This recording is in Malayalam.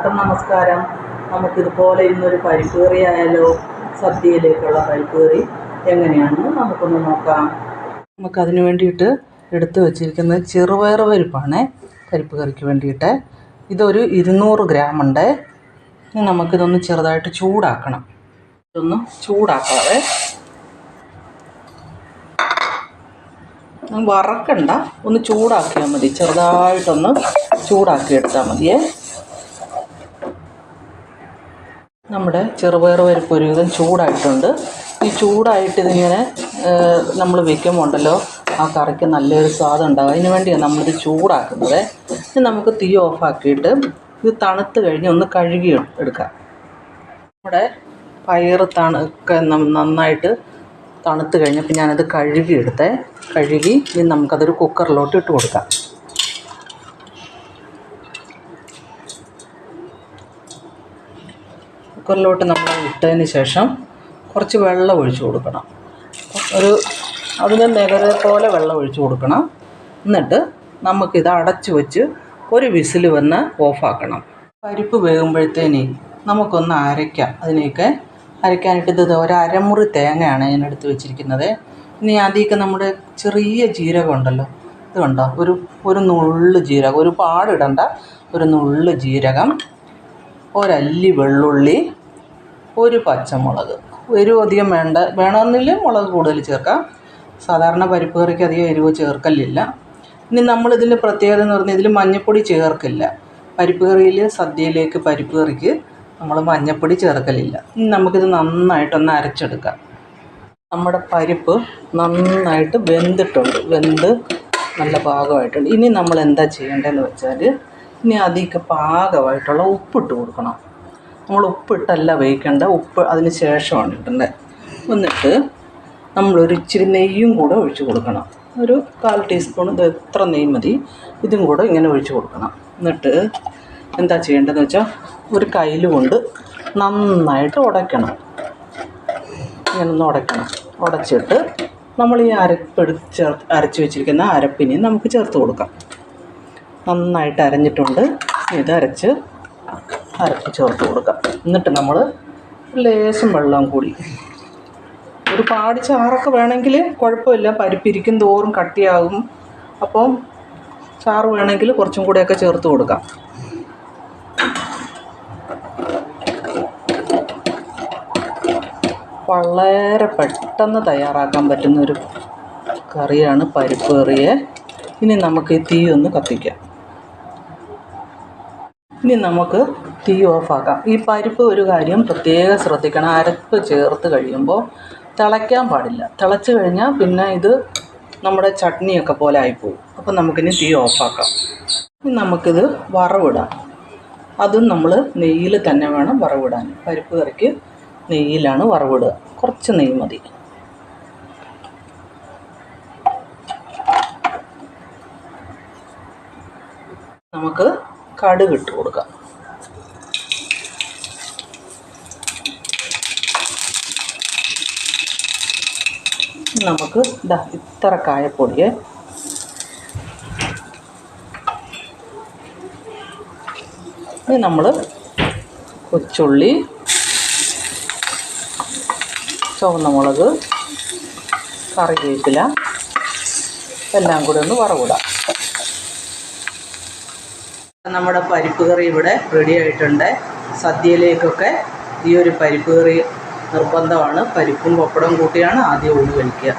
എല്ലാവർക്കും നമസ്കാരം. നമുക്കിതുപോലെ ഇന്നൊരു പരിപ്പേറിയായാലോ സദ്യയിലേക്കുള്ള പരിപ്പേറി എങ്ങനെയാണെന്ന് നമുക്കൊന്ന് നോക്കാം. നമുക്കതിന് വേണ്ടിയിട്ട് എടുത്തു വച്ചിരിക്കുന്നത് ചെറുപയർ പരിപ്പാണ് പരിപ്പ് കറിക്ക് വേണ്ടിയിട്ട്. ഇതൊരു ഇരുന്നൂറ് ഗ്രാം ഉണ്ട് ഇനി നമുക്കിതൊന്ന് ചെറുതായിട്ട് ചൂടാക്കണം. ഇതൊന്ന് ചൂടാക്കാതെ വറക്കണ്ട. ഒന്ന് ചൂടാക്കിയാൽ മതി. ചെറുതായിട്ടൊന്ന് ചൂടാക്കി എടുത്താൽ മതിയേ. നമ്മുടെ ചെറുപയർ പരിപ്പ് ഒരുവിധം ചൂടായിട്ടുണ്ട്. ഈ ചൂടായിട്ട് ഇതിങ്ങനെ നമ്മൾ വെക്കുമ്പോൾ ഉണ്ടല്ലോ ആ കറിക്ക് നല്ലൊരു സ്വാദം ഉണ്ടാകും അതിന് വേണ്ടിയാണ് നമ്മളിത് ചൂടാക്കുന്നത്. ഇനി നമുക്ക് തീ ഓഫാക്കിയിട്ട് ഇത് തണുത്ത് കഴിഞ്ഞ് ഒന്ന് കഴുകി എടുക്കാം. നമ്മുടെ പയർ തണുക്ക നന്നായിട്ട് തണുത്ത് കഴിഞ്ഞപ്പോൾ ഞാനത് കഴുകി എടുത്തേ കഴുകി ഇനി നമുക്കതൊരു കുക്കറിലോട്ട് ഇട്ട് കൊടുക്കാം. കുക്കറിലോട്ട് നമ്മൾ ഇട്ടതിന് ശേഷം കുറച്ച് വെള്ളം ഒഴിച്ചു കൊടുക്കണം. ഒരു അതിന് നിലരെ പോലെ വെള്ളം ഒഴിച്ചു കൊടുക്കണം. എന്നിട്ട് നമുക്കിത് അടച്ചു വെച്ച് ഒരു വിസിൽ വന്ന് ഓഫാക്കണം. പരിപ്പ് വേകുമ്പോഴത്തേന് നമുക്കൊന്ന് അരയ്ക്കാം. അതിനെയൊക്കെ അരയ്ക്കാനായിട്ട് ഇത് ഒരു അരമുറി തേങ്ങയാണ് ഞാൻ വെച്ചിരിക്കുന്നത്. ഇനി അതിലേക്ക് നമ്മുടെ ചെറിയ ജീരകം ഉണ്ടല്ലോ ഇത് കണ്ടോ? ഒരു ഒരു നുള്ള് ജീരകം ഒരു പാടിടണ്ട ഒരു നുള്ള് ജീരകം ഒരല്ലി വെള്ളുള്ളി ഒരു പച്ചമുളക്. എരിവ് അധികം വേണ്ട വേണമെന്നില്ല മുളക് കൂടുതൽ ചേർക്കാം. സാധാരണ പരിപ്പ് കറിക്ക് അധികം എരിവ് ചേർക്കലില്ല. ഇനി നമ്മളിതിൽ പ്രത്യേകത എന്ന് പറഞ്ഞാൽ ഇതിൽ മഞ്ഞൾപ്പൊടി ചേർക്കില്ല. പരിപ്പ് കറിയിൽ സദ്യയിലേക്ക് പരിപ്പ് കറിക്ക് നമ്മൾ മഞ്ഞൾപ്പൊടി ചേർക്കലില്ല. ഇനി നമുക്കിത് നന്നായിട്ടൊന്ന് അരച്ചെടുക്കാം. നമ്മുടെ പരിപ്പ് നന്നായിട്ട് വെന്തിട്ടുണ്ട്. വെന്ത് നല്ല പാകമായിട്ടുണ്ട്. ഇനി നമ്മൾ എന്താ ചെയ്യേണ്ടതെന്ന് വെച്ചാൽ ഇനി അധികം പാകമായിട്ടുള്ള ഉപ്പിട്ട് കൊടുക്കണം. നമ്മൾ ഉപ്പിട്ടല്ല വേവിക്കേണ്ട. ഉപ്പ് അതിന് ശേഷമാണ് ഇടേണ്ടത് എന്നിട്ട് നമ്മളൊരു ഇച്ചിരി നെയ്യും കൂടെ ഒഴിച്ച് കൊടുക്കണം. ഒരു കാൽ ടീസ്പൂൺ ഇത് എത്ര നെയ്യ് മതി ഇതും കൂടെ ഇങ്ങനെ ഒഴിച്ച് കൊടുക്കണം. എന്നിട്ട് എന്താ ചെയ്യേണ്ടതെന്ന് വെച്ചാൽ ഒരു കയ്യിൽ കൊണ്ട് നന്നായിട്ട് ഉടയ്ക്കണം. ഇങ്ങനെ ഒന്ന് ഉടയ്ക്കണം. ഉടച്ചിട്ട് നമ്മൾ ഈ അരപ്പെടു ചേർ അരച്ച് വെച്ചിരിക്കുന്ന അരപ്പിനെ നമുക്ക് ചേർത്ത് കൊടുക്കാം. നന്നായിട്ട് അരഞ്ഞിട്ടുണ്ട്. ഇത് അരച്ച് അരപ്പ് ചേർത്ത് കൊടുക്കാം. എന്നിട്ട് നമ്മൾ ലേശം വെള്ളം കൂടി. ഒരു പാടി ചാറൊക്കെ വേണമെങ്കിൽ കുഴപ്പമില്ല. പരിപ്പിരിക്കും തോറും കട്ടിയാകും. അപ്പോൾ ചാറ് വേണമെങ്കിൽ കുറച്ചും കൂടെയൊക്കെ ചേർത്ത് കൊടുക്കാം. വളരെ പെട്ടെന്ന് തയ്യാറാക്കാൻ പറ്റുന്ന ഒരു കറിയാണ് പരിപ്പ് കറിയെ. ഇനി നമുക്ക് തീ ഒന്ന് കത്തിക്കാം. ഇനി നമുക്ക് തീ ഓഫാക്കാം ഈ പരിപ്പ് ഒരു കാര്യം പ്രത്യേകം ശ്രദ്ധിക്കണം. അരപ്പ് ചേർത്ത് കഴിയുമ്പോൾ തിളയ്ക്കാൻ പാടില്ല. തിളച്ച് കഴിഞ്ഞാൽ പിന്നെ ഇത് നമ്മുടെ ചട്നിയൊക്കെ പോലെ ആയിപ്പോവും. അപ്പം നമുക്കിനി തീ ഓഫാക്കാം ഇനി നമുക്കിത് വറവിടാം. അതും നമ്മൾ നെയ്യിൽ തന്നെ വേണം വറവിടാൻ. പരിപ്പ് കറിക്ക് നെയ്യിലാണ് വറവിടുക. കുറച്ച് നെയ്യ് മതി. നമുക്ക് കടുക് ഇട്ട് കൊടുക്കാം. നമുക്ക് ഇതാ ഇത്ര കായപ്പൊടിയെ നമ്മൾ കൊച്ചുള്ളി ചുവന്ന മുളക് കറിവേപ്പില എല്ലാം കൂടി ഒന്ന് വറവിടാം. നമ്മുടെ പരിപ്പ് കറി ഇവിടെ റെഡി ആയിട്ടുണ്ട്. സദ്യയിലേക്കൊക്കെ ഈ ഒരു പരിപ്പ് കറി നിർബന്ധമാണ്. പരിപ്പും പപ്പടവും കൂട്ടിയാണ് ആദ്യം ഊണ് കഴിക്കുക.